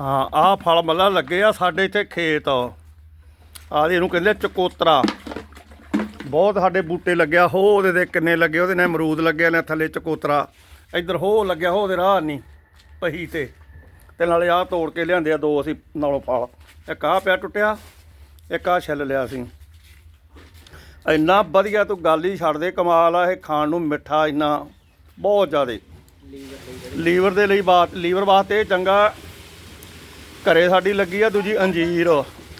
ਹਾਂ ਆਹ ਫਲ ਮੱਲਾ ਲੱਗੇ ਆ ਸਾਡੇ ਇੱਥੇ ਖੇਤ। ਆਹ ਇਹਨੂੰ ਕਹਿੰਦੇ ਚਕੋਤਰਾ। ਬਹੁਤ ਸਾਡੇ ਬੂਟੇ ਲੱਗਿਆ ਹੋ ਉਹਦੇ ਦੇ ਕਿੰਨੇ ਲੱਗੇ ਉਹਦੇ ਨਾਲ ਅਮਰੂਦ ਲੱਗਿਆ ਨੇ ਥੱਲੇ ਚਕੋਤਰਾ। ਇੱਧਰ ਹੋ ਲੱਗਿਆ ਹੋ ਉਹਦੇ ਰਾਹ ਨਹੀਂ ਪਹੀ ਤੇ। ਤੇ ਨਾਲੇ ਆਹ ਤੋੜ ਕੇ ਲਿਆਂਦੇ ਆ ਦੋ ਅਸੀਂ ਨਾਲੋਂ ਫਲ। ਇੱਕ ਆਹ ਪਿਆ ਟੁੱਟਿਆ ਇੱਕ ਆਹ ਛਿੱਲ ਲਿਆ ਸੀ। ਇੰਨਾ ਵਧੀਆ ਤੂੰ ਗੱਲ ਹੀ ਛੱਡ ਦੇ ਕਮਾਲ ਆ ਇਹ ਖਾਣ ਨੂੰ ਮਿੱਠਾ ਇੰਨਾ ਬਹੁਤ ਜ਼ਿਆਦੇ। ਲੀਵਰ ਦੇ ਲਈ ਬਾਤ ਲੀਵਰ ਵਾਸਤੇ ਚੰਗਾ ਘਰੇ ਸਾਡੀ ਲੱਗੀ ਆ ਦੂਜੀ ਅੰਜੀਰ।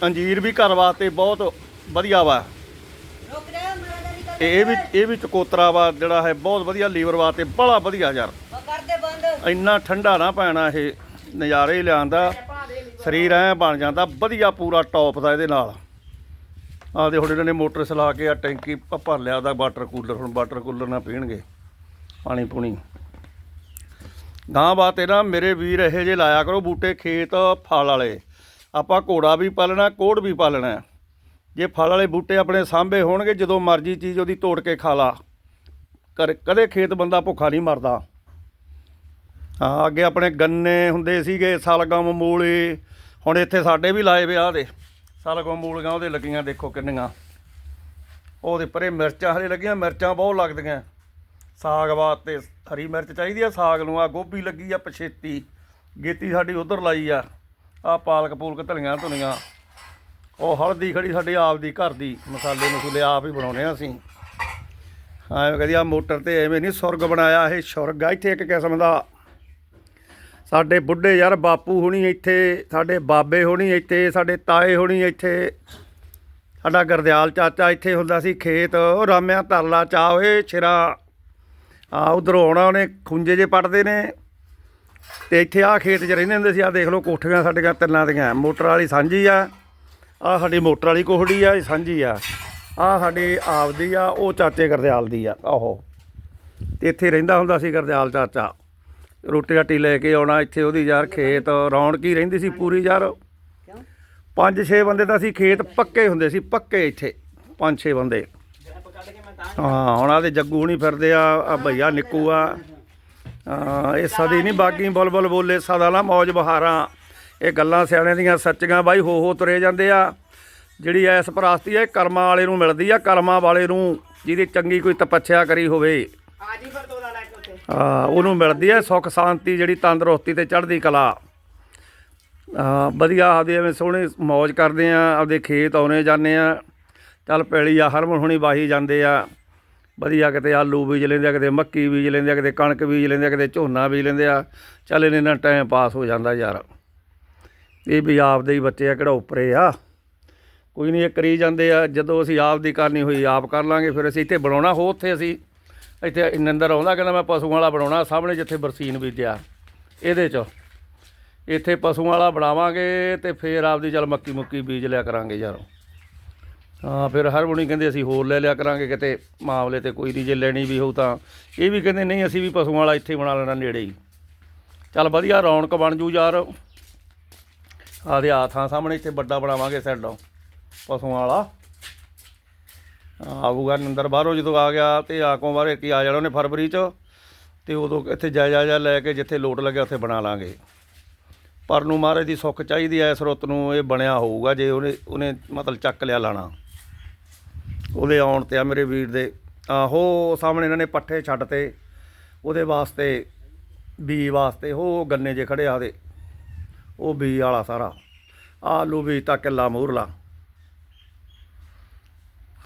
ਅੰਜੀਰ ਵੀ ਘਰ ਵਾਸਤੇ ਬਹੁਤ ਵਧੀਆ ਵਾ। ਤੇ ਇਹ ਵੀ ਇਹ ਵੀ ਚਕੋਤਰਾ ਵਾ ਜਿਹੜਾ ਹੈ, ਬਹੁਤ ਵਧੀਆ ਲੀਵਰ ਵਾਸਤੇ ਬੜਾ ਵਧੀਆ ਯਾਰ। ਇੰਨਾ ਠੰਡਾ ਨਾ ਪੈਣਾ ਇਹ ਨਜ਼ਾਰੇ ਹੀ ਲਿਆਂਦਾ। ਸਰੀਰ ਐ ਬਣ ਜਾਂਦਾ, ਵਧੀਆ ਪੂਰਾ ਟੌਪ ਦਾ ਇਹਦੇ ਨਾਲ। ਆਹ ਦੇ ਹੁਣ ਇਹਨਾਂ ਨੇ ਮੋਟਰ ਚਲਾ ਕੇ ਆ, ਟੈਂਕੀ ਭਰ ਲਿਆ ਉਹਦਾ ਵਾਟਰ ਕੂਲਰ, ਹੁਣ ਵਾਟਰ ਕੂਲਰ ਨਾਲ ਪੀਣਗੇ। ਪਾਣੀ ਪੂਣੀ। ਗਾਂ ਬਾਤ ਇਹ ਨਾ, ਮੇਰੇ ਵੀਰ ਇਹੋ ਜੇ ਲਾਇਆ ਕਰੋ ਬੂਟੇ ਖੇਤ ਫਲ ਵਾਲੇ। ਆਪਾਂ ਘੋੜਾ ਵੀ ਪਾਲਣਾ, ਕੋੜ ਵੀ ਪਾਲਣਾ ਜੇ ਫਲ ਵਾਲੇ ਬੂਟੇ ਆਪਣੇ ਸਾਂਭੇ ਹੋਣਗੇ, ਜਦੋਂ ਮਰਜ਼ੀ ਚੀਜ਼ ਉਹਦੀ ਤੋੜ ਕੇ ਖਾ ਲਾ। ਕਰ- ਕਦੇ ਖੇਤ ਬੰਦਾ ਭੁੱਖਾ ਨਹੀਂ ਮਰਦਾ। ਹਾਂ, ਅੱਗੇ ਆਪਣੇ ਗੰਨੇ ਹੁੰਦੇ ਸੀਗੇ, ਸਲਗਮ, ਮੂਲੀ। ਹੁਣ ਇੱਥੇ ਸਾਡੇ ਵੀ ਲਾਏ ਵਿਆਹ ਦੇ। ਸਲਗਮ, ਮੂਲੀਆਂ ਉਹਦੇ ਲੱਗੀਆਂ, ਦੇਖੋ ਕਿੰਨੀਆਂ। ਉਹਦੇ ਪਰੇ ਮਿਰਚਾਂ ਹਲੇ ਲੱਗੀਆਂ, ਮਿਰਚਾਂ ਬਹੁਤ ਲੱਗਦੀਆਂ। ਸਾਗ ਵਾਸਤੇ ਹਰੀ ਮਿਰਚ ਚਾਹੀਦੀ ਆ, ਸਾਗ ਨੂੰ ਆ ਗੋਭੀ ਲੱਗੀ ਆ ਪਛੇਤੀ, ਗੇਤੀ ਸਾਡੀ ਉਧਰ ਲਾਈ ਆ ਆ ਪਾਲਕ ਪੂਲਕ ਧਲੀਆਂ ਧੁਨੀਆਂ, ਉਹ ਹਲਦੀ ਖੜੀ ਸਾਡੀ ਆਪ ਦੀ ਘਰ ਦੀ, ਮਸਾਲੇ ਮਸੂਲੇ ਆਪ ਹੀ ਬਣਾਉਨੇ ਆ ਅਸੀਂ। ਹਾਂ ਕਹਦੀ ਆ ਮੋਟਰ ਤੇ ਐਵੇਂ ਨਹੀਂ ਸੁਰਗ ਬਣਾਇਆ, ਇਹ ਸੁਰਗ ਆ, ਇੱਥੇ ਇੱਕ ਕਿਸਮ ਦਾ। ਸਾਡੇ ਬੁੱਢੇ ਯਾਰ ਬਾਪੂ ਹੋਣੀ ਇੱਥੇ, ਸਾਡੇ ਬਾਬੇ ਹੋਣੀ ਇੱਥੇ, ਸਾਡੇ ਤਾਏ ਹੋਣੀ ਇੱਥੇ। ਸਾਡਾ ਗਰਦਿਆਲ ਚਾਚਾ ਇੱਥੇ ਹੁੰਦਾ ਸੀ, ਖੇਤ, ਉਹ ਰਾਮਿਆਂ ਤਰਲਾ ਚਾ ਓਏ ਛਿਰਾ। ਆ ਉਧਰੋਂ ਆਉਣਾ ਉਹਨੇ ਖੁੰਝੇ ਜੇ ਪੱਟਦੇ ਨੇ। ਤੇ ਇੱਥੇ ਆ ਖੇਤ 'ਚ ਰਹਿੰਦੇ ਹੁੰਦੇ ਸੀ ਆ ਦੇਖ ਲਓ ਕੋਠੀਆਂ ਸਾਡੀਆਂ ਤਿੰਨਾਂ ਦੀਆਂ। ਮੋਟਰ ਵਾਲੀ ਸਾਂਝੀ ਆ ਆ ਸਾਡੀ ਮੋਟਰ ਵਾਲੀ ਕੋਹੜੀ ਆ ਇਹ ਸਾਂਝੀ ਆ। ਆ ਸਾਡੀ ਆਪਦੀ ਆ ਉਹ ਚਾਚੇ ਗਰਦਿਆਲ ਦੀ ਆ ਆਹੋ। ਤੇ ਇੱਥੇ ਰਹਿੰਦਾ ਹੁੰਦਾ ਸੀ ਗਰਦਿਆਲ ਚਾਚਾ। ਰੋਟੀ ਰਾਟੀ ਲੈ ਕੇ ਆਉਣਾ ਇੱਥੇ ਉਹਦੀ ਯਾਰ ਖੇਤ ਰੌਣਕ ਹੀ ਰਹਿੰਦੀ ਸੀ ਪੂਰੀ ਯਾਰ। ਪੰਜ ਛੇ ਬੰਦੇ ਤਾਂ ਅਸੀਂ ਖੇਤ ਪੱਕੇ ਹੁੰਦੇ ਸੀ ਪੱਕੇ ਇੱਥੇ ਪੰਜ ਛੇ ਬੰਦੇ। ਹਾਂ ਹੁਣ ਆਦੇ ਜੱਗੂ ਹੁਣੀ ਫਿਰਦੇ ਆ ਆ ਭਈਆ ਨਿੱਕੂ ਆ। ਇਹ ਸਦੀ ਨਹੀਂ ਬਾਗੀ ਬੁਲਬੁਲ ਬੋਲੇ ਸਦਾ ਨਾ ਮੌਜ ਬਹਾਰਾਂ। ਇਹ ਗੱਲਾਂ ਸਿਆਣਿਆਂ ਦੀਆਂ ਸੱਚੀਆਂ ਬਾਈ ਹੋ ਹੋ ਤੁਰੇ ਜਾਂਦੇ ਆ। ਜਿਹੜੀ ਐਸ ਪ੍ਰਾਸਤੀ ਹੈ ਕਰਮਾਂ ਵਾਲੇ ਨੂੰ ਮਿਲਦੀ ਆ ਕਰਮਾਂ ਵਾਲੇ ਨੂੰ ਜਿਹਦੀ ਚੰਗੀ ਕੋਈ ਤਪੱਛਿਆ ਕਰੀ ਹੋਵੇ। ਹਾਂ ਉਹਨੂੰ ਮਿਲਦੀ ਹੈ ਸੁੱਖ ਸ਼ਾਂਤੀ ਜਿਹੜੀ ਤੰਦਰੁਸਤੀ ਤੇ ਚੜ੍ਹਦੀ ਕਲਾ। ਵਧੀਆ ਆਪਦੇ ਐਵੇਂ ਸੋਹਣੇ ਮौज ਕਰਦੇ ਆ ਆਪਦੇ ਖੇਤ ਆਉਨੇ ਜਾਂਦੇ ਆ। ਚੱਲ ਪੈਲੀ ਆ, ਹਰਮਨ ਹੁਣੀ ਵਾਹੀ ਜਾਂਦੇ ਆ। ਵਧੀਆ ਕਿਤੇ ਆਲੂ ਬੀਜ ਲੈਂਦੇ ਆ, ਕਿਤੇ ਮੱਕੀ ਬੀਜ ਲੈਂਦੇ ਆ, ਕਿਤੇ ਕਣਕ ਬੀਜ ਲੈਂਦੇ ਆ, ਕਿਤੇ ਝੋਨਾ ਬੀਜ ਲੈਂਦੇ ਆ। ਚੱਲ ਇਹਨਾਂ ਨਾਲ ਟਾਈਮ ਪਾਸ ਹੋ ਜਾਂਦਾ ਯਾਰ। ਇਹ ਵੀ ਆਪਦੇ ਹੀ ਬੱਚੇ ਆ, ਕਿਹੜਾ ਉੱਪਰੇ ਆ। ਕੋਈ ਨਹੀਂ ਇਹ ਕਰੀ ਜਾਂਦੇ ਆ। ਜਦੋਂ ਅਸੀਂ ਆਪ ਦੀ ਕਰਨੀ ਹੋਈ, ਆਪ ਕਰ ਲਾਂਗੇ। ਫਿਰ ਅਸੀਂ ਇੱਥੇ ਬਣਾਉਣਾ ਹੋ ਉੱਥੇ ਅਸੀਂ ਇੱਥੇ ਨੰਦਰ ਆਉਂਦਾ, ਕਹਿੰਦਾ ਮੈਂ ਪਸ਼ੂਆਂ ਵਾਲਾ ਬਣਾਉਣਾ, ਸਾਹਮਣੇ ਜਿੱਥੇ ਬਰਸੀਨ ਬੀਜਿਆ। ਇਹਦੇ 'ਚ। ਇੱਥੇ ਪਸ਼ੂਆਂ ਵਾਲਾ ਬਣਾਵਾਂਗੇ ਤੇ ਫਿਰ ਆਪਦੀ ਚੱਲ ਮੱਕੀ ਮੁੱਕੀ ਬੀਜ ਲਿਆ ਕਰਾਂਗੇ ਯਾਰ। ਹਾਂ, ਫਿਰ ਹਰਮੋਨੀ ਕਹਿੰਦੇ ਅਸੀਂ ਹੋਰ ਲੈ ਲਿਆ ਕਰਾਂਗੇ ਕਿਤੇ ਮਾਮਲੇ ਤੇ ਕੋਈ ਨਹੀਂ ਜੇ ਲੈਣੀ ਵੀ ਹੋਊ ਤਾਂ। ਇਹ ਵੀ ਕਹਿੰਦੇ ਨਹੀਂ, ਅਸੀਂ ਵੀ ਪਸ਼ੂਆਂ ਵਾਲਾ ਇੱਥੇ ਬਣਾ ਲੈਣਾ ਨੇੜੇ ਹੀ। ਚੱਲ ਵਧੀਆ, ਰੌਣਕ ਬਣ ਜੂ ਯਾਰ। ਆਦੇ ਆ ਥਾਂ ਸਾਹਮਣੇ ਇੱਥੇ ਵੱਡਾ ਬਣਾਵਾਂਗੇ ਸੈੱਡੋਂ ਪਸ਼ੂਆਂ ਵਾਲਾ। ਆਊਗਾ ਨੰਦਰ ਬਾਹਰੋਂ ਜਦੋਂ ਆ ਗਿਆ ਤੇ ਆਕੋਂ ਬਾਹਰ ਕੀ ਆ ਜਾਣਾ ਉਹਨੇ ਫਰਵਰੀ ਚ। ਤੇ ਉਦੋਂ ਇੱਥੇ ਜਾਇਜ਼ਾ ਜਾ ਲੈ ਕੇ ਜਿੱਥੇ ਲੋਟ ਲੱਗਿਆ ਉੱਥੇ ਬਣਾ ਲਾਂਗੇ। ਪਰ ਨੂੰ ਮਹਾਰਾਜ ਦੀ ਸੁੱਖ ਚਾਹੀਦੀ ਐ ਇਸ ਰੁੱਤ ਨੂੰ, ਇਹ ਬਣਿਆ ਹੋਊਗਾ, ਜੇ ਉਹਨੇ ਉਹਨੇ ਮਤਲਬ ਚੱਕ ਲਿਆ ਲਾਣਾ। ਉਹਦੇ ਆਉਣ ਤੇ ਆ ਮੇਰੇ ਵੀਰ ਦੇ। ਆਹੋ ਸਾਹਮਣੇ ਇਹਨਾਂ ਨੇ ਪੱਠੇ ਛੱਡ ਤੇ, ਉਹਦੇ ਵਾਸਤੇ ਬੀ ਵਾਸਤੇ, ਉਹ ਗੰਨੇ ਜੇ ਖੜੇ ਆਦੇ ਉਹ ਬੀ ਵਾਲਾ ਸਾਰਾ। ਆਲੂ ਵੀ ਤਾਂ ਕਿੱਲਾ ਮੂਰਲਾ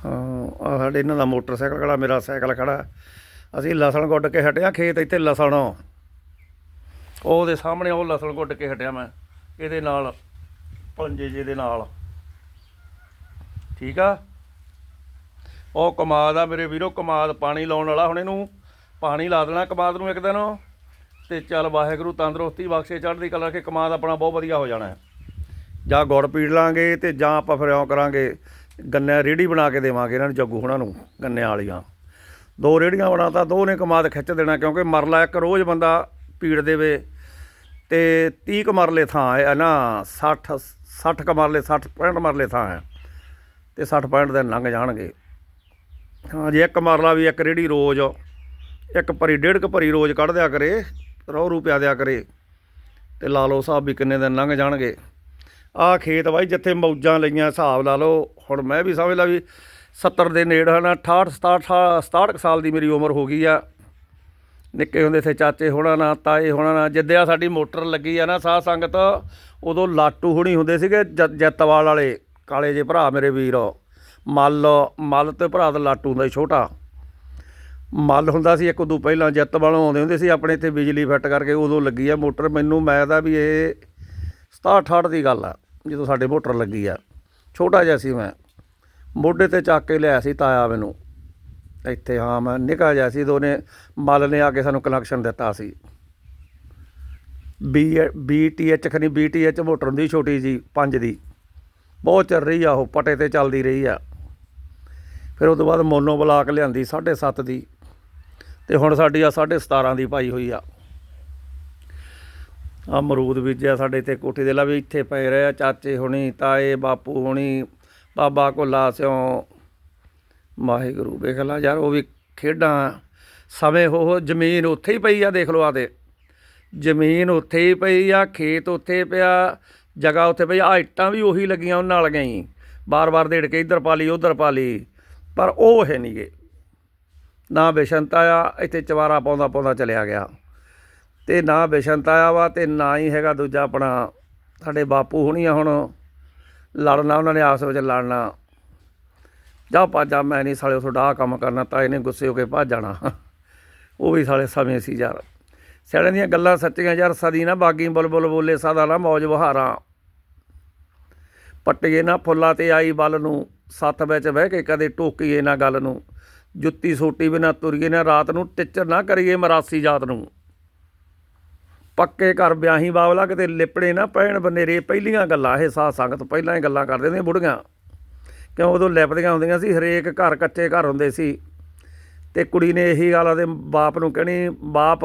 ਹਾਂ ਸਾਡੇ ਇਹਨਾਂ ਦਾ ਮੋਟਰਸਾਈਕਲ ਖੜਾ, ਮੇਰਾ ਸਾਈਕਲ ਖੜਾ। ਅਸੀਂ ਲਸਣ ਗੁੱਡ ਕੇ ਹਟਿਆ, ਖੇਤ ਇੱਥੇ ਲਸਣ। ਉਹਦੇ ਸਾਹਮਣੇ ਉਹ ਲਸਣ ਗੁੱਡ ਕੇ ਹਟਿਆ ਮੈਂ, ਇਹਦੇ ਨਾਲ, ਪੰਜੇ ਜੇ ਦੇ ਨਾਲ। ਠੀਕ ਆ? ਉਹ ਕਮਾਦ ਆ ਮੇਰੇ ਵੀਰੋ, ਕਮਾਦ ਪਾਣੀ ਲਾਉਣ ਵਾਲਾ ਹੁਣ ਇਹਨੂੰ। ਪਾਣੀ ਲਾ ਦੇਣਾ ਕਮਾਦ ਨੂੰ ਇੱਕ ਦਿਨ। ਤੇ ਚੱਲ ਵਾਹਿਗੁਰੂ ਤੰਦਰੁਸਤੀ ਬਖਸ਼ੇ, ਚੜ੍ਹਦੀ ਕਲਾ ਕੇ ਕਮਾਦ ਆਪਣਾ ਬਹੁਤ ਵਧੀਆ ਹੋ ਜਾਣਾ ਹੈ। ਜਾਂ ਗੁੜ ਪੀੜ ਲਾਂਗੇ ਤੇ ਜਾਂ ਆਪਾਂ ਫਿਰ ਇਉਂ ਕਰਾਂਗੇ ਗੰਨੇ ਰੇੜੀ ਬਣਾ ਕੇ ਦੇਵਾਂਗੇ ਇਹਨਾਂ ਨੂੰ ਜੱਗੂ ਹੁਣਾਂ ਨੂੰ, ਗੰਨਿਆਂ ਵਾਲੀਆਂ। ਦੋ ਰੇੜੀਆਂ ਬਣਾਤਾ, ਦੋ ਨੇ ਕਮਾਦ ਖਿੱਚ ਦੇਣਾ, ਕਿਉਂਕਿ ਮਰਲਾ ਇੱਕ ਰੋਜ਼ ਬੰਦਾ ਪੀੜ ਦੇਵੇ। ਤੇ 30 ਕੁ ਮਰਲੇ ਥਾਂ ਹੈ ਨਾ 60 60 ਕੁ ਮਰਲੇ 60 65 ਮਰਲੇ ਥਾਂ ਹੈ। ਤੇ 60 65 ਦਿਨ ਲੰਘ ਜਾਣਗੇ। ਹਾਂ ਜੇ, ਇੱਕ ਮਰਲਾ ਵੀ, ਇੱਕ ਰੇੜੀ ਰੋਜ਼। ਇੱਕ ਭਰੀ, ਡੇਢ ਕੁ ਭਰੀ ਰੋਜ਼ ਕੱਢ ਦਿਆ ਕਰੇ, ਰੋਹ ਰੂ ਪਿਆ ਦਿਆ ਕਰੇ। ਤੇ ਲਾ ਲਓ ਹਿਸਾਬ ਵੀ ਕਿੰਨੇ ਦਿਨ ਲੰਘ ਜਾਣਗੇ। ਆਹ ਖੇਤ ਬਾਈ, ਜਿੱਥੇ ਮੌਜਾਂ ਲਈਆਂ, ਹਿਸਾਬ ਲਾ ਲਓ। ਹੁਣ ਮੈਂ ਵੀ ਸਮਝ ਲਾ ਵੀ 70 ਦੇ ਨੇੜ ਹਨ 68 67 67 ਕੁ ਸਾਲ ਦੀ ਮੇਰੀ ਉਮਰ ਹੋ ਗਈ ਆ। ਨਿੱਕੇ ਹੁੰਦੇ ਥੇ ਚਾਚੇ ਹੋਣਾ ਨਾ, ਤਾਏ ਹੋਣਾ ਨਾ, ਜਿੱਦਿਆ ਸਾਡੀ ਮੋਟਰ ਲੱਗੀ ਆ ਨਾ, ਸਾਧ ਸੰਗਤ, ਉਦੋਂ ਲਾਟੂ ਹੁਣੀ ਹੁੰਦੇ ਸੀਗੇ ਜ- ਜੱਤਵਾਲ ਵਾਲੇ, ਕਾਲੇ ਜੇ ਭਰਾ ਮੇਰੇ ਵੀਰ। ਮੱਲ ਮੱਲ ਤੇ ਭਰਾ ਦਾ ਲਾਟੂ ਹੁੰਦਾ ਸੀ ਛੋਟਾ। ਮੱਲ ਹੁੰਦਾ ਸੀ ਇੱਕ ਉਦੋਂ ਪਹਿਲਾਂ, ਜੱਤ ਵਾਲੋਂ ਆਉਂਦੇ ਹੁੰਦੇ ਸੀ ਆਪਣੇ ਇੱਥੇ ਬਿਜਲੀ ਫਿੱਟ ਕਰਕੇ, ਉਦੋਂ ਲੱਗੀ ਆ ਮੋਟਰ। ਮੈਨੂੰ, ਮੈਂ ਦਾ ਵੀ ਇਹ 67 68 ਦੀ ਗੱਲ ਆ, ਜਦੋਂ ਸਾਡੇ ਮੋਟਰ ਲੱਗੀ ਆ। ਛੋਟਾ ਜਿਹਾ ਸੀ ਮੈਂ। ਮੋਢੇ ਤੇ ਚੱਕ ਕੇ ਲਿਆ ਸੀ ਤਾਇਆ ਮੈਨੂੰ। ਇੱਥੇ ਹਾਂ, ਮੈਂ ਨਿਕਾ ਜਿਹਾ ਸੀ, ਦੋਨੇ ਮੱਲ ਨੇ ਆ ਕੇ ਸਾਨੂੰ ਕਨੈਕਸ਼ਨ ਦਿੱਤਾ ਸੀ। ਬੀ ਬੀਟੀਐਚ ਖਨੀ ਬੀਟੀਐਚ ਮੋਟਰ ਹੁੰਦੀ ਛੋਟੀ ਜੀ 5 ਦੀ। ਬਹੁਤ ਚੱਲ ਰਹੀ ਆ ਉਹ, ਪਟੇ ਤੇ ਚੱਲਦੀ ਰਹੀ ਆ। ਫਿਰ ਉਸ ਤੋਂ ਬਾਅਦ ਮੋਨੋ ਬਲਾਕ ਲਿਆਂਦੀ 7.5 ਦੀ ਤੇ ਹੁਣ ਸਾਡੀ ਆ 17.5 ਦੀ ਪਾਈ ਹੋਈ ਆ। ਆ ਅਮਰੂਦ ਬੀਜਿਆ ਸਾਡੇ ਇੱਥੇ ਕੋਠੇ ਦੇ ਲਾ ਵੀ ਇੱਥੇ ਪਏ ਰਹੇ ਆ, ਚਾਚੇ ਹੁਣੀ, ਤਾਏ, ਬਾਪੂ ਹੁਣੀ, ਬਾਬਾ ਕੋਲਾ ਸਿਓ ਵਾਹਿਗੁਰੂ, ਵੇਖ ਲਾ ਯਾਰ, ਉਹ ਵੀ ਖੇਡਾਂ ਸਮੇਂ ਉਹ ਜ਼ਮੀਨ ਉੱਥੇ ਹੀ ਪਈ ਆ, ਦੇਖ ਲਓ ਆ ਤੇ। ਜ਼ਮੀਨ ਉੱਥੇ ਹੀ ਪਈ ਆ, ਖੇਤ ਉੱਥੇ ਪਿਆ, ਜਗ੍ਹਾ ਉੱਥੇ ਪਈ ਆ ਇੱਟਾਂ ਵੀ ਉਹੀ ਲੱਗੀਆਂ ਉਹਨਾਂ ਨਾਲ ਗਈ ਬਾਰ-ਬਾਰ ਦੇੜ ਕੇ ਇੱਧਰ ਪਾ ਲਈ, ਉੱਧਰ ਪਾ ਲਈ। ਪਰ ਉਹ ਹੈ ਨਹੀਂਗੇ ਨਾ ਬਿਸ਼ੰਤਾ ਆਇਆ, ਇੱਥੇ ਚਵਾਰਾ ਪਾਉਂਦਾ ਪਾਉਂਦਾ ਚਲਿਆ ਗਿਆ। ਤੇ ਨਾ ਬਿਸ਼ੰਤਾ ਆਇਆ ਵਾ ਤੇ ਨਾ ਹੀ ਹੈਗਾ ਦੂਜਾ ਆਪਣਾ, ਸਾਡੇ ਬਾਪੂ ਹੁਣੀ ਆ ਹੁਣ। ਲੜਨਾ ਉਹਨਾਂ ਨੇ ਆਪਸ ਵਿੱਚ ਲੜਨਾ। ਜਾ ਭਾਜਾ, ਮੈਂ ਨਹੀਂ ਸਾਲੇ ਤੁਹਾਡਾ ਆਹ ਕੰਮ ਕਰਨਾ, ਤਾਂ ਇਹਨੇ ਗੁੱਸੇ ਹੋ ਕੇ ਭੱਜ ਜਾਣਾ। ਉਹ ਵੀ ਸਾਲੇ ਸਮੇਂ ਸੀ ਯਾਰ। ਸਿਆਣੇ ਦੀਆਂ ਗੱਲਾਂ ਸੱਚੀਆਂ ਯਾਰ, ਸਦੀ ਨਾ ਬਾਗੀ ਬੁਲਬੁਲ ਬੋਲੇ, ਸਦਾ ਨਾ ਮੌਜ ਬਹਾਰਾਂ। ਪੱਟੀਏ ਨਾ ਫੁੱਲਾਂ ਤੇ ਆਈ ਬਲ ਨੂੰ ਸੱਤ ਵਿੱਚ ਬਹਿ ਕੇ ਕਦੇ ਟੋਕੀਏ ਨਾ ਗੱਲ ਨੂੰ। ਜੁੱਤੀ ਸੋਟੀ ਬਿਨਾ ਤੁਰੀਏ ਨਾ ਰਾਤ ਨੂੰ, ਟਿੱਚਰ ਨਾ ਕਰੀਏ ਮਰਾਸੀ ਜਾਤ ਨੂੰ। ਪੱਕੇ ਘਰ ਵਿਆਹੀ ਬਾਵਲਾ ਕਿਤੇ ਲਿਪੜੇ ਨਾ ਪੈਣ ਬਨੇਰੇ, ਪਹਿਲੀਆਂ ਗੱਲਾਂ ਇਹ ਸਾਧ ਸੰਗਤ ਪਹਿਲਾਂ ਹੀ ਗੱਲਾਂ ਕਰਦੇ ਨੇ ਬੁੜੀਆਂ। ਕਿਉਂ ਉਦੋਂ ਲਿਪਦੀਆਂ ਹੁੰਦੀਆਂ ਸੀ, ਹਰੇਕ ਘਰ ਕੱਚੇ ਘਰ ਹੁੰਦੇ ਸੀ। ਤੇ ਕੁੜੀ ਨੇ ਇਹੀ ਗੱਲ ਆਦੇ ਬਾਪ ਨੂੰ ਕਹਿਣੀ, ਬਾਪ,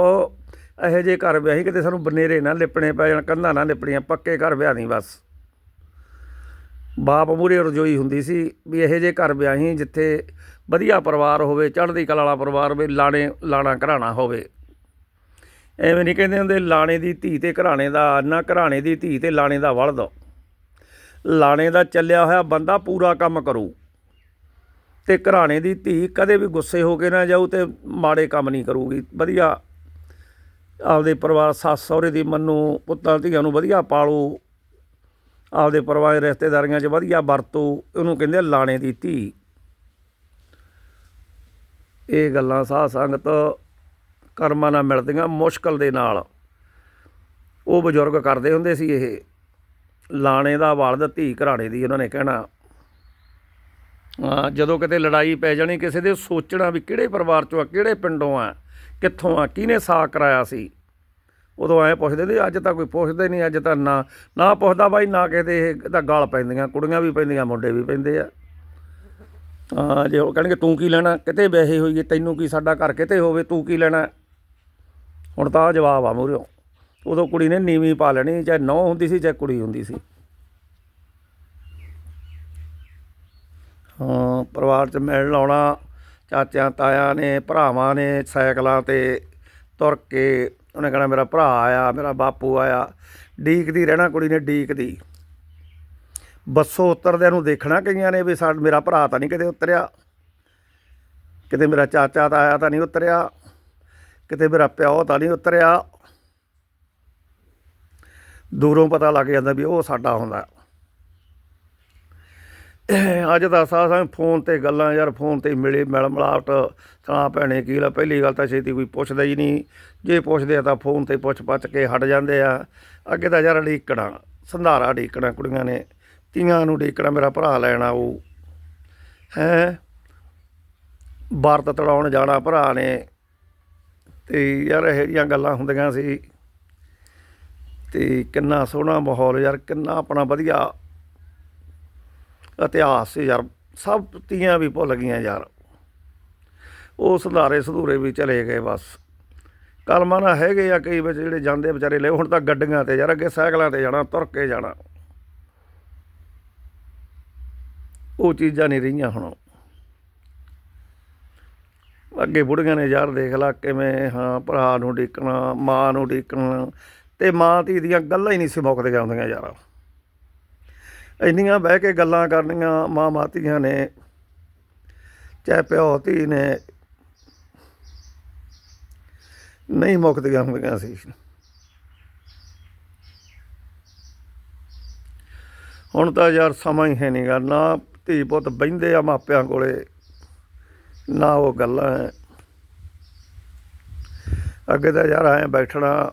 ਇਹੋ ਜਿਹੇ ਘਰ ਵਿਆਹੀ ਕਿਤੇ ਸਾਨੂੰ ਬਨੇਰੇ ਨਾ ਲਿਪਣੇ ਪੈ ਜਾਣ, ਕੰਧਾਂ ਨਾ ਲਿਪਣੀਆਂ ਪੱਕੇ ਘਰ ਵਿਆਹ ਨਹੀਂ ਬਸ। ਬਾਪ ਮੂਰੇ ਰਜੋਈ ਹੁੰਦੀ ਸੀ ਵੀ ਇਹੋ ਜਿਹੇ ਘਰ ਵਿਆਹੀ ਜਿੱਥੇ ਵਧੀਆ ਪਰਿਵਾਰ ਹੋਵੇ, ਚੜ੍ਹਦੀ ਕਲਾ ਵਾਲਾ ਪਰਿਵਾਰ ਹੋਵੇ, ਲਾਣੇ, ਲਾਣਾ ਘਰਾਣਾ ਹੋਵੇ। ਐਵੇਂ ਨਹੀਂ ਕਹਿੰਦੇ ਹੁੰਦੇ, ਲਾਣੇ ਦੀ ਧੀ ਤੇ ਘਰਾਣੇ ਦਾ ਨਾ ਘਰਾਣੇ ਦੀ ਧੀ ਤੇ ਲਾਣੇ ਦਾ ਵਲਦ ਲਾਣੇ ਦਾ ਚੱਲਿਆ ਹੋਇਆ ਬੰਦਾ ਪੂਰਾ ਕੰਮ ਕਰੂ ਤੇ ਘਰਾਣੇ ਦੀ ਧੀ ਕਦੇ ਵੀ ਗੁੱਸੇ ਹੋ ਕੇ ਨਾ ਜਾਊ ਤੇ ਮਾੜੇ ਕੰਮ ਨਹੀਂ ਕਰੂਗੀ। ਵਧੀਆ ਆਪਦੇ ਪਰਿਵਾਰ, ਸੱਸ ਸਹੁਰੇ ਦੀ ਮੰਨੂ, ਪੁੱਤਾਂ, ਧੀਆਂ ਨੂੰ ਵਧੀਆ ਪਾਲੋ ਆਪਦੇ ਪਰਿਵਾਰ ਰਿਸ਼ਤੇਦਾਰੀਆਂ 'ਚ ਵਧੀਆ ਵਰਤੋ, ਉਹਨੂੰ ਕਹਿੰਦੇ ਲਾਣੇ ਦੀ ਧੀ। ਇਹ ਗੱਲਾਂ ਸਾਧ ਸੰਗਤ ਕਰਮਾਂ ਨਾਲ ਮਿਲਦੀਆਂ ਮੁਸ਼ਕਲ ਦੇ ਨਾਲ। ਉਹ ਬਜ਼ੁਰਗ ਕਰਦੇ ਹੁੰਦੇ ਸੀ ਇਹ, ਲਾਣੇ ਦਾ ਵਲਦ ਧੀ ਘਰਾਣੇ ਦੀ ਉਹਨਾਂ ਨੇ ਕਹਿਣਾ। ਹਾਂ, ਜਦੋਂ ਕਿਤੇ ਲੜਾਈ ਪੈ ਜਾਣੀ, ਕਿਸੇ ਦੇ ਸੋਚਣਾ ਵੀ ਕਿਹੜੇ ਪਰਿਵਾਰ ਚੋਂ ਆ, ਕਿਹੜੇ ਪਿੰਡੋਂ ਆ, ਕਿੱਥੋਂ ਆ, ਕਿਹਨੇ ਸਾਕ ਕਰਾਇਆ ਸੀ? ਉਦੋਂ ਐ ਪੁੱਛਦੇ ਨੇ ਅੱਜ ਤਾਂ ਕੋਈ ਪੁੱਛਦਾ ਹੀ ਨਹੀਂ, ਅੱਜ ਤਾਂ ਨਾ ਨਾ ਪੁੱਛਦਾ ਬਾਈ, ਨਾ ਕਿਤੇ ਇਹ ਤਾਂ ਗਾਲ ਪੈਂਦੀਆਂ, ਕੁੜੀਆਂ ਵੀ ਪੈਂਦੀਆਂ, ਮੁੰਡੇ ਵੀ ਪੈਂਦੇ ਆ। ਹਾਂ, ਜੇ ਉਹ ਕਹਿਣਗੇ, ਤੂੰ ਕੀ ਲੈਣਾ? ਕਿਤੇ ਵਿਆਹੇ ਹੋਈਏ ਤੈਨੂੰ ਕੀ ਸਾਡਾ ਘਰ ਕਿਤੇ ਹੋਵੇ, ਤੂੰ ਕੀ ਲੈਣਾ? ਹੁਣ ਤਾਂ ਜਵਾਬ ਆ ਮੂਹਰਿਓ ਉਦੋਂ ਕੁੜੀ ਨੇ ਨੀਵੀਂ ਪਾ ਲੈਣੀ, ਚਾਹੇ ਨੌ ਹੁੰਦੀ ਸੀ, ਚਾਹੇ ਕੁੜੀ ਹੁੰਦੀ ਸੀ। ਹਾਂ, ਪਰਿਵਾਰ 'ਚ ਮਿਲਣ ਆਉਣਾ, ਚਾਚਿਆਂ ਤਾਇਆਂ ਨੇ, ਭਰਾਵਾਂ ਨੇ ਸਾਈਕਲਾਂ ਤੇ ਤੁਰ ਕੇ ਉਹਨੇ ਕਹਿਣਾ, ਮੇਰਾ ਭਰਾ ਆਇਆ, ਮੇਰਾ ਬਾਪੂ ਆਇਆ। ਡੀਕਦੀ ਰਹਿਣਾ ਕੁੜੀ ਨੇ, ਡੀਕਦੀ। ਬੱਸੋਂ ਉਤਰਦਿਆਂ ਨੂੰ ਦੇਖਣਾ ਕਈਆਂ ਨੇ ਵੀ ਸਾ, ਮੇਰਾ ਭਰਾ ਤਾਂ ਨਹੀਂ ਕਿਤੇ ਉਤਰਿਆ। ਕਿਤੇ ਮੇਰਾ ਚਾਚਾ ਤਾਂ ਆਇਆ ਤਾਂ ਨਹੀਂ ਉਤਰਿਆ। ਕਿਤੇ ਮੇਰਾ ਪਿਓ ਤਾਂ ਨਹੀਂ ਉਤਰਿਆ। ਦੂਰੋਂ ਪਤਾ ਲੱਗ ਜਾਂਦਾ ਵੀ ਉਹ ਸਾਡਾ ਹੁੰਦਾ। ਅੱਜ ਦਾ ਸਾਹ ਸਾਹ ਫੋਨ ਤੇ ਗੱਲਾਂ ਯਾਰ, ਫੋਨ ਤੇ ਮਿਲੇ ਮਿਲ ਮਿਲਾਵਟ। ਤਾਂ ਭੈਣੇ ਕੀ ਲਾ ਪਹਿਲੀ ਗੱਲ ਤਾਂ ਛੇਤੀ ਕੋਈ ਪੁੱਛਦਾ ਹੀ ਨਹੀਂ। ਜੇ ਪੁੱਛਦੇ ਆ ਤਾਂ ਫੋਨ ਤੇ ਪੁੱਛ ਪੱਛ ਕੇ ਹਟ ਜਾਂਦੇ ਆ। ਅੱਗੇ ਤਾਂ ਯਾਰ ਢੀਕਣਾ ਸੰਧਾਰਾ ਢੀਕਣਾ ਕੁੜੀਆਂ ਨੇ ਤੀਆਂ ਨੂੰ ਢੀਕਣਾ ਮੇਰਾ ਭਰਾ ਲੈਣਾ ਉਹ ਹੈ? ਵਰਤ ਤੜਾਉਣ ਜਾਣਾ ਭਰਾ ਨੇ। ਤੇ ਯਾਰ ਇਹੋ ਜਿਹੀਆਂ ਗੱਲਾਂ ਹੁੰਦੀਆਂ ਸੀ। ਤੇ ਕਿੰਨਾ ਸੋਹਣਾ ਮਾਹੌਲ ਯਾਰ, ਕਿੰਨਾ ਆਪਣਾ ਵਧੀਆ ਇਤਿਹਾਸ ਸੀ ਯਾਰ, ਸਭ ਤੀਆਂ ਵੀ ਭੁੱਲ ਗਈਆਂ ਯਾਰ। ਉਹ ਸੁਧਾਰੇ ਸੁਧੂਰੇ ਵੀ ਚਲੇ ਗਏ ਬਸ। ਕਲਮਾਂ ਨਾ ਹੈਗੇ ਆ ਕਈ ਵਿੱਚ ਜਿਹੜੇ ਜਾਂਦੇ ਵਿਚਾਰੇ, ਲੈ ਹੁਣ ਤਾਂ ਗੱਡੀਆਂ ਤੇ ਯਾਰ, ਅੱਗੇ ਸਾਈਕਲਾਂ ਤੇ ਜਾਣਾ, ਤੁਰ ਕੇ ਜਾਣਾ। ਉਹ ਚੀਜ਼ਾਂ ਨਹੀਂ ਰਹੀਆਂ ਹੁਣ। ਅੱਗੇ ਬੁੜੀਆਂ ਨੇ ਯਾਰ ਦੇਖ ਲਾ ਕਿਵੇਂ, ਹਾਂ, ਭਰਾ ਨੂੰ ਢੀਕਣਾ, ਮਾਂ ਨੂੰ ਢੀਕਣਾ, ਤੇ ਮਾਂ ਧੀ ਦੀਆਂ ਗੱਲਾਂ ਹੀ ਨਹੀਂ ਸੀ ਮੁੱਕਦੀਆਂ ਆਉਂਦੀਆਂ ਯਾਰ। ਇੰਨੀਆਂ ਬਹਿ ਕੇ ਗੱਲਾਂ ਕਰਨੀਆਂ ਮਾਂ ਮਾਤੀਆਂ ਨੇ, ਚਾਹੇ ਪਿਓ ਧੀ ਨੇ, ਨਹੀਂ ਮੁੱਕਦੀਆਂ ਹੁੰਦੀਆਂ ਸੀ। ਹੁਣ ਤਾਂ ਯਾਰ ਸਮਾਂ ਹੀ ਹੈ ਨਹੀਂ ਗਾ, ਨਾ ਧੀ ਪੁੱਤ ਬਹਿੰਦੇ ਆ ਮਾਪਿਆਂ ਕੋਲੇ, ਨਾ ਉਹ ਗੱਲਾਂ ਹੈ ਅੱਗੇ ਤਾਂ ਯਾਰ ਐ ਬੈਠਣਾ,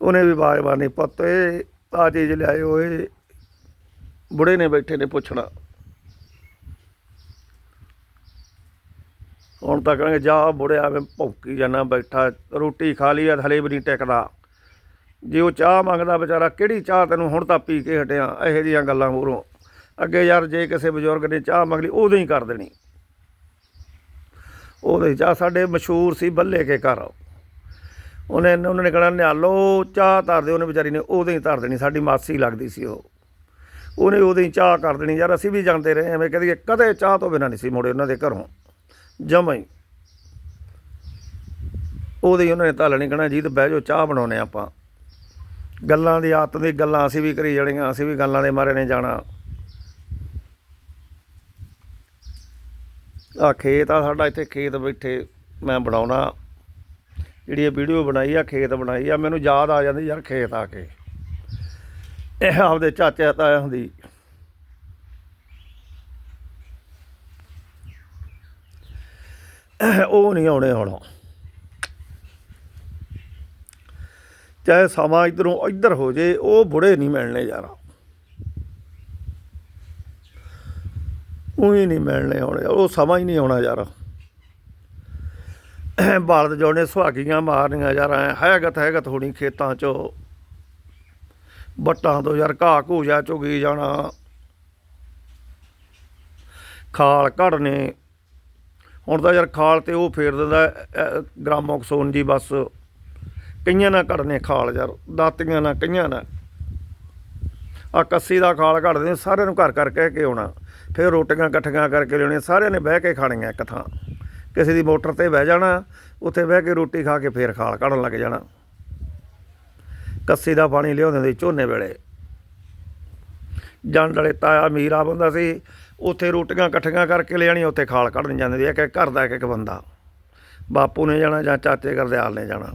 ਉਹਨੇ ਵੀ ਬਾਗਬਾਨੀ ਪੁੱਤ ਇਹ ਆ ਚੀਜ਼ ਲਿਆਏ ਓਏ ਬੁੜੇ ਨੇ ਬੈਠੇ ਨੇ ਪੁੱਛਣਾ। ਹੁਣ ਤਾਂ ਕਹਾਂਗੇ, ਜਾ ਬੁੜਿਆ ਮੈਂ ਭੌਂਕੀ ਜਾਣਾ, ਬੈਠਾ, ਰੋਟੀ ਖਾ ਲਈ ਆ ਹਲੇ ਵੀ ਨਹੀਂ ਟਿਕਦਾ। ਜੇ ਉਹ ਚਾਹ ਮੰਗਦਾ ਵਿਚਾਰਾ, ਕਿਹੜੀ ਚਾਹ ਤੈਨੂੰ ਹੁਣ ਤਾਂ ਪੀ ਕੇ ਹਟਿਆ, ਇਹੋ ਜਿਹੀਆਂ ਗੱਲਾਂ ਹੋਰੋਂ ਅੱਗੇ ਯਾਰ, ਜੇ ਕਿਸੇ ਬਜ਼ੁਰਗ ਨੇ ਚਾਹ ਮੰਗ ਲਈ ਉਦੋਂ ਹੀ ਕਰ ਦੇਣੀ। ਉਦੋਂ ਹੀ, ਚਾਹ ਸਾਡੇ ਮਸ਼ਹੂਰ ਸੀ, ਬੱਲੇ ਕੇ ਘਰ। ਉਹਨੇ, ਉਹਨਾਂ ਨੇ ਕਹਣਾ ਨਿਆਲੋ ਚਾਹ ਧਰ ਦੇ ਉਹਨੇ ਵਿਚਾਰੀ ਨੇ ਉਦੋਂ ਹੀ ਧਰ ਦੇਣੀ, ਸਾਡੀ ਮਾਸੀ ਲੱਗਦੀ ਸੀ ਉਹ। ਉਹਨੇ ਉਹਦੀ ਚਾਹ ਕਰ ਦੇਣੀ। ਯਾਰ ਅਸੀਂ ਵੀ ਜਾਂਦੇ ਰਹੇ, ਐਵੇਂ ਕਹਦੇ ਕਦੇ ਚਾਹ ਤੋਂ ਬਿਨਾਂ ਨਹੀਂ ਸੀ ਮੁੜੇ ਉਹਨਾਂ ਦੇ ਘਰੋਂ। ਜਮਾਂ ਹੀ। ਉਹਦੇ ਉਹਨਾਂ ਨੇ ਧਾਲਣੀ ਕਹਣਾ ਜੀ ਤੇ ਬਹਿ ਜਾਓ, ਚਾਹ ਬਣਾਉਨੇ ਆਪਾਂ। ਗੱਲਾਂ ਦੀ ਆਦਤ ਦੀ ਗੱਲਾਂ ਅਸੀਂ ਵੀ ਕਰੀ ਜਾਣੀਆਂ, ਅਸੀਂ ਵੀ ਗੱਲਾਂ ਦੇ ਮਾਰੇ ਨੇ ਜਾਣਾ। ਆ ਖੇਤ ਆ ਸਾਡਾ, ਇੱਥੇ ਖੇਤ ਬੈਠੇ ਮੈਂ ਬਣਾਉਣਾ। ਜਿਹੜੀ ਇਹ ਵੀਡੀਓ ਬਣਾਈ ਆ, ਖੇਤ ਬਣਾਈ ਆ, ਮੈਨੂੰ ਯਾਦ ਆ ਜਾਂਦੀ ਯਾਰ ਖੇਤ ਆ ਕੇ। ਇਹ ਆਪਦੇ ਚਾਚੇ ਤਾਇਆ ਦੀ। ਉਹ ਨਹੀਂ ਆਉਣੇ ਹੁਣ। ਚਾਹੇ ਸਮਾਂ ਇਧਰੋਂ ਇੱਧਰ ਹੋ ਜੇ, ਉਹ ਬੁੜੇ ਨਹੀਂ ਮਿਲਣੇ ਯਾਰ। ਉਹ ਹੀ ਨਹੀਂ ਮਿਲਣੇ ਆਉਣੇ ਉਹ ਸਮਾਂ ਹੀ ਨਹੀਂ ਆਉਣਾ ਯਾਰ। ਬਲਦ ਜੋੜੇ ਸੁਹਾਗੀਆਂ ਮਾਰਨੀਆਂ ਯਾਰ ਹੈਗਤ ਹੈਗਤ ਹੋਣੀ ਖੇਤਾਂ 'ਚੋਂ। ਵੱਟਾਂ ਤੋਂ ਯਾਰ ਘਾਹ ਘੂਜਾ ਚੁਗੀ ਜਾਣਾ। ਖਾਲ ਘੜਨੇ ਹੁਣ ਤਾਂ ਯਾਰ ਖਾਲ ਤੇ ਉਹ ਫੇਰ ਦਿੰਦਾ ਅਹ, ਗ੍ਰਾਮੋਕਸੋਨ ਜੀ ਬਸ। ਕਈਆਂ ਨਾਲ ਘੜਨੇ ਖਾਲ ਯਾਰ ਦਾਤੀਆਂ ਨਾਲ ਕਈਆਂ ਨਾਲ। ਆ ਕੱਸੀ ਦਾ ਖਾਲ ਘੜਦੇ ਸਾਰਿਆਂ ਨੂੰ ਘਰ ਘਰ ਕਹਿ ਕੇ ਆਉਣਾ। ਫਿਰ ਰੋਟੀਆਂ ਇਕੱਠੀਆਂ ਕਰਕੇ ਲਿਆਉਣੀਆਂ ਸਾਰਿਆਂ ਨੇ ਬਹਿ ਕੇ ਖਾਣੀਆਂ ਇੱਕ ਥਾਂ। ਕਿਸੇ ਦੀ ਮੋਟਰ ਤੇ ਬਹਿ ਜਾਣਾ ਉੱਥੇ ਬਹਿ ਕੇ ਰੋਟੀ ਖਾ ਕੇ ਫੇਰ ਖਾਲ ਕੱਢਣ ਲੱਗ ਜਾਣਾ। ਕੱਸੀ ਦਾ ਪਾਣੀ ਲਿਆਉਂਦੇ ਸੀ ਝੋਨੇ ਵੇਲੇ। ਜੰਡ ਵਾਲੇ ਤਾਇਆ ਮੀਰਾ ਬੰਦਾ ਸੀ, ਉੱਥੇ ਰੋਟੀਆਂ ਇਕੱਠੀਆਂ ਕਰਕੇ ਲਿਆਣੀ ਉੱਥੇ ਖਾਲ ਕੱਢਣ ਜਾਂਦੇ ਸੀ, ਇੱਕ ਇੱਕ ਘਰ ਦਾ ਇੱਕ ਇੱਕ ਬੰਦਾ। ਬਾਪੂ ਨੇ ਜਾਣਾ ਜਾਂ ਚਾਚੇ ਗਰਦਿਆਲ ਨੇ ਜਾਣਾ।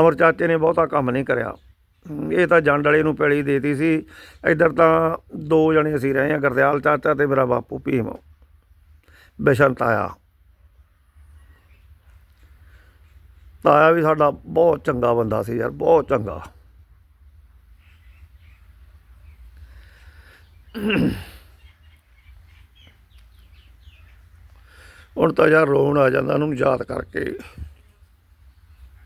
ਅਮਰ ਚਾਚੇ ਨੇ ਬਹੁਤਾ ਕੰਮ ਨਹੀਂ ਕਰਿਆ। ਇਹ ਤਾਂ ਜੰਡ ਵਾਲੇ ਨੂੰ ਪੈਲੀ ਦੇਤੀ ਸੀ, ਇੱਧਰ ਤਾਂ ਦੋ ਜਣੇ ਅਸੀਂ ਰਹੇ ਹਾਂ, ਗਰਦਿਆਲ ਚਾਚਾ ਤੇ ਮੇਰਾ ਬਾਪੂ ਭੀਮ। ਬਿਸ਼ਨ ਤਾਇਆ। ਤਾਇਆ ਵੀ ਸਾਡਾ ਬਹੁਤ ਚੰਗਾ ਬੰਦਾ ਸੀ ਯਾਰ, ਬਹੁਤ ਚੰਗਾ। ਹੁਣ ਤਾਂ ਯਾਰ ਰੋਣ ਆ ਜਾਂਦਾ, ਉਹਨੂੰ ਯਾਦ ਕਰਕੇ।